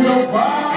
до вас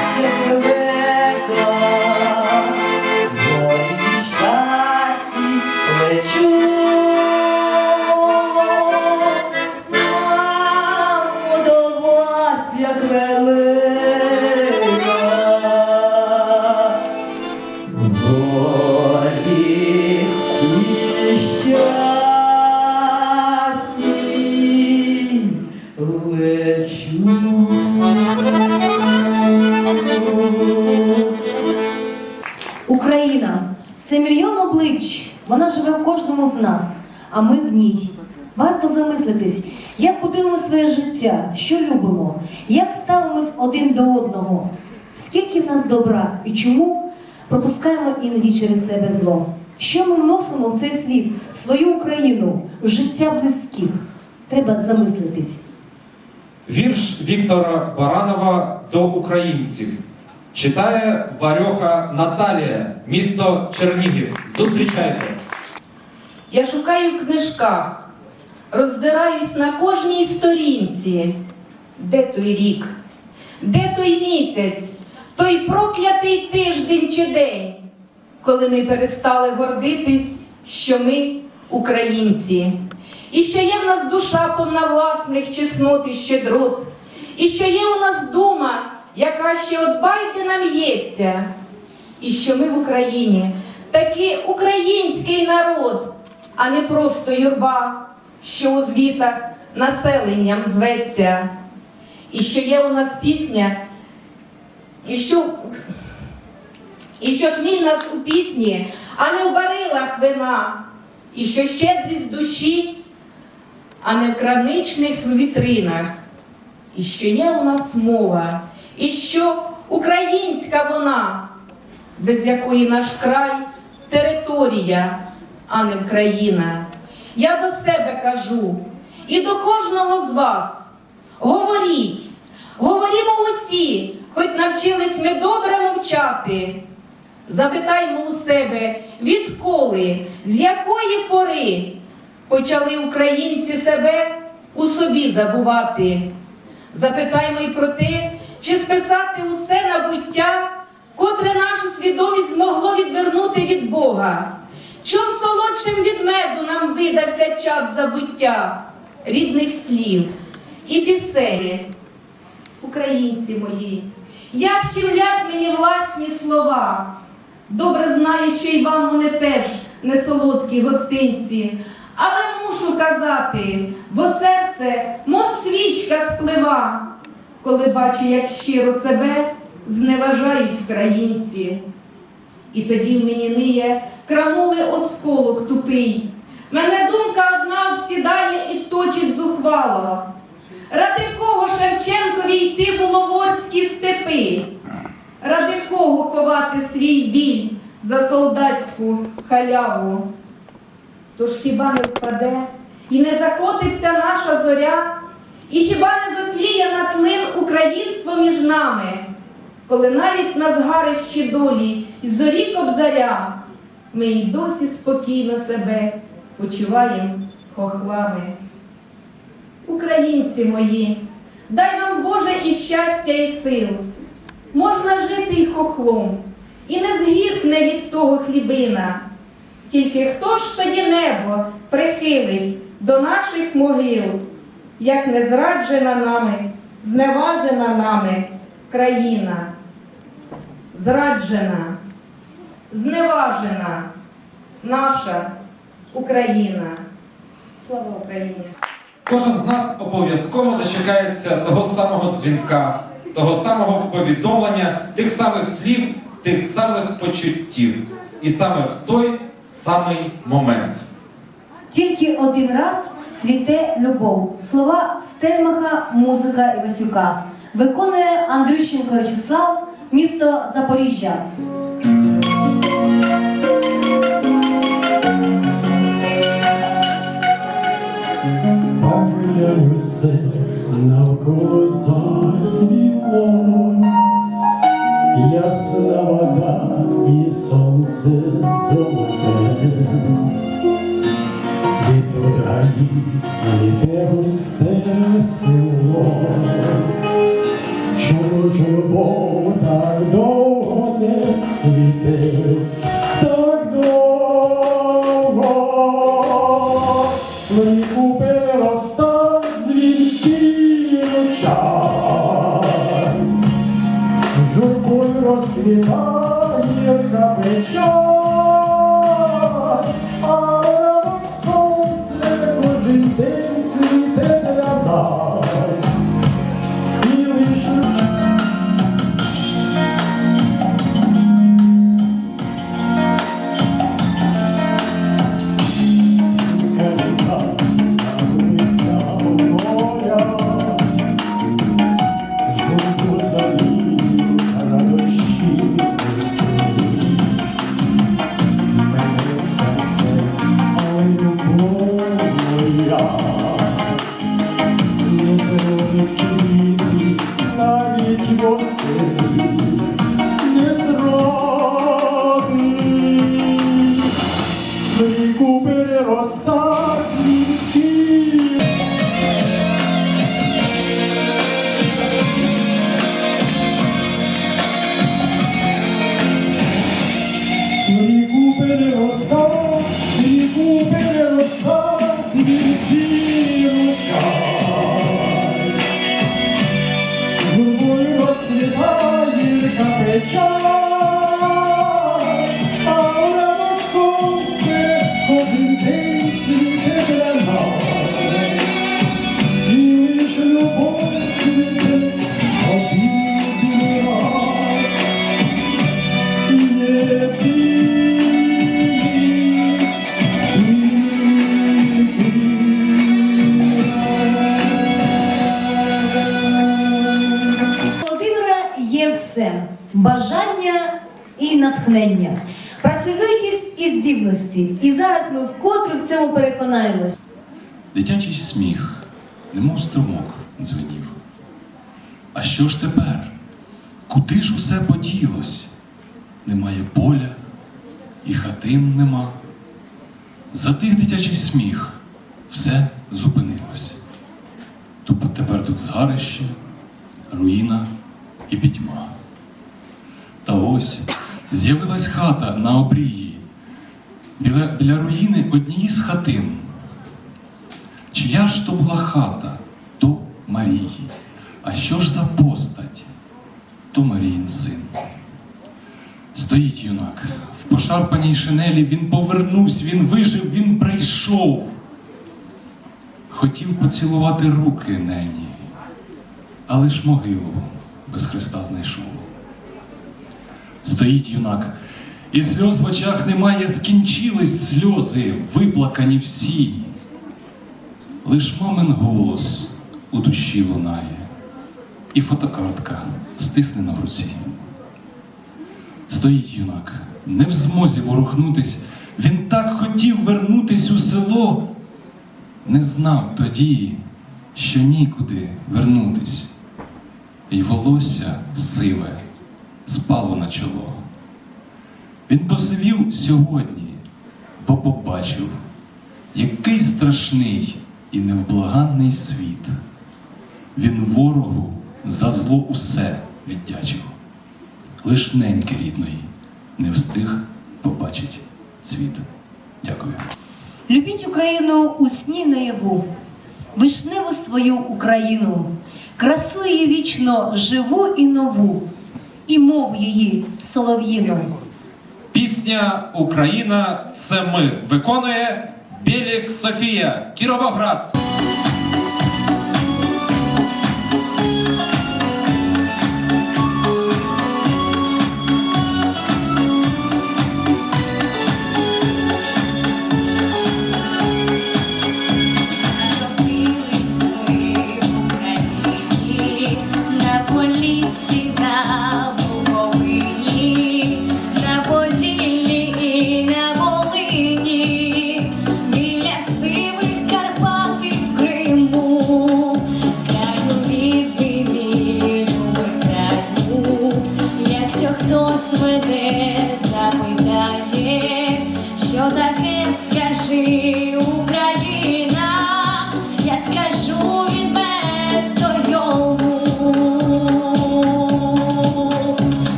Вона живе в кожному з нас, а ми в ній. Варто замислитись, як будуємо своє життя, що любимо, як ставимось один до одного, скільки в нас добра і чому пропускаємо іноді через себе зло. Що ми вносимо в цей світ, в свою Україну, в життя близьких? Треба замислитись. Вірш Віктора Баранова до українців. Читає Варьоха Наталія, місто Чернігів. Зустрічайте! Я шукаю в книжках, роздираюсь на кожній сторінці. Де той рік? Де той місяць, той проклятий тиждень чи день, коли ми перестали гордитись, що ми українці, і що є в нас душа повна власних чеснот і щедрот, і що є у нас дума, яка ще от Байдена в'ється, і що ми в Україні такий український народ, а не просто юрба, що у звітах населенням зветься. І що є у нас пісня, і що, і що хміль наш у пісні, а не в барилах вина, і що щедрість душі, а не в крамничних вітринах, і що є у нас мова, і що українська вона, без якої наш край територія, а не країна. Я до себе кажу і до кожного з вас. Говоріть, говорімо усі, хоч навчились ми добре мовчати. Запитаймо у себе, відколи, з якої пори почали українці себе у собі забувати. Запитаймо й про те, чи списати усе на буття, котре нашу свідомість змогло відвернути від Бога. Чом солодшим від меду нам видався час забуття, рідних слів і пісені. Українці мої, як щемлять мені власні слова. Добре знаю, що й вам вони теж не солодкі гостинці, але мушу казати, бо серце, мов свічка сплива, коли бачу, як щиро себе зневажають українці. І тоді в мені ниє крамули осколок тупий. Мене думка одна всідає і точить зухвало. Ради кого Шевченкові йти було ворські степи? Ради кого ховати свій біль за солдатську халяву? Тож хіба не впаде і не закотиться наша зоря? і хіба не зотліє на тлин українство між нами, коли навіть на згарищі долі й зорі кобзаря, ми й досі спокійно себе почуваємо хохлами. Українці мої, дай вам Боже і щастя, і сил. Можна жити й хохлом, і не згіркне від того хлібина. Тільки хто ж тоді небо прихилить до наших могил, як не зраджена нами, зневажена нами країна, зраджена, зневажена наша Україна. Слава Україні! Кожен з нас обов'язково дочекається того самого дзвінка, того самого повідомлення, тих самих слів, тих самих почуттів. І саме в той самий момент. Тільки один раз цвіте любов. Слова Стельмаха, музика Івасюка. Виконує Андрющенко Вячеслав, місто Запоріжжя. Поглянуся навколо засвіло, ясна вода і сонце золоте, світ гаї, цвіте густе село, чому ж любов так довго не цвіте, натхнення, працьовитість і здібності. І зараз ми вкотре в цьому переконаємось. Дитячий сміх, немов струмок, дзвенів. А що ж тепер? Куди ж усе поділось? Немає поля, і хатин нема. Затих дитячий сміх, все зупинилось. Тупо тепер тут згарище, руїна і пітьма. Та ось з'явилась хата на обрії. Біля, біля руїни однієї з хатин. Чия ж то була хата, то Марії. А що ж за постать? То Маріїн син. Стоїть юнак, в пошарпаній шинелі він повернувся, він вижив, він прийшов. Хотів поцілувати руки нені, але ж могилу без Христа знайшов стоїть юнак. І сльоз в очах немає, скінчились сльози, виплакані всі. Лиш мамин голос у душі лунає, і фотокартка стиснена в руці. Стоїть юнак, не в змозі ворухнутись, він так хотів вернутись у село, не знав тоді, що нікуди вернутись, і волосся сиве спало на чоло. Він посивів сьогодні, бо побачив, який страшний і невблаганний світ. Він ворогу за зло усе віддячив, лиш неньки рідної не встиг побачити світ. Дякую. Любіть Україну у сні наяву, вишневу свою Україну, красу її вічно живу і нову і мов її солов'їну. Пісня Україна це ми виконує Білік Софія Кіровоград.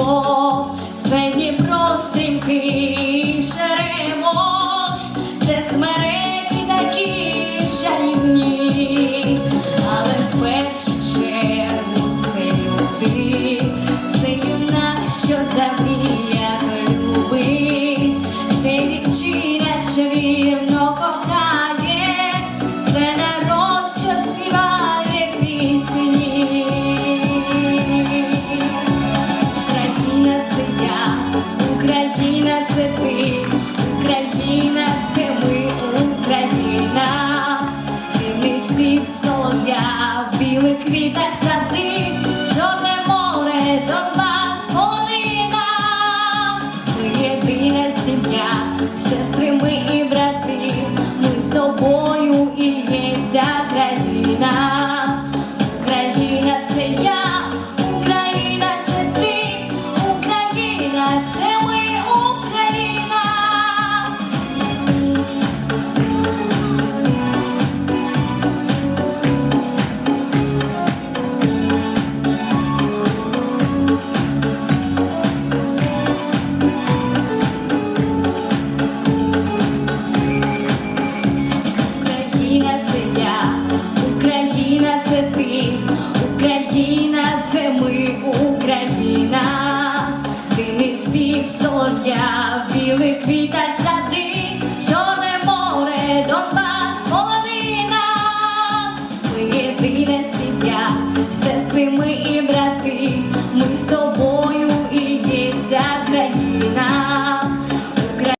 고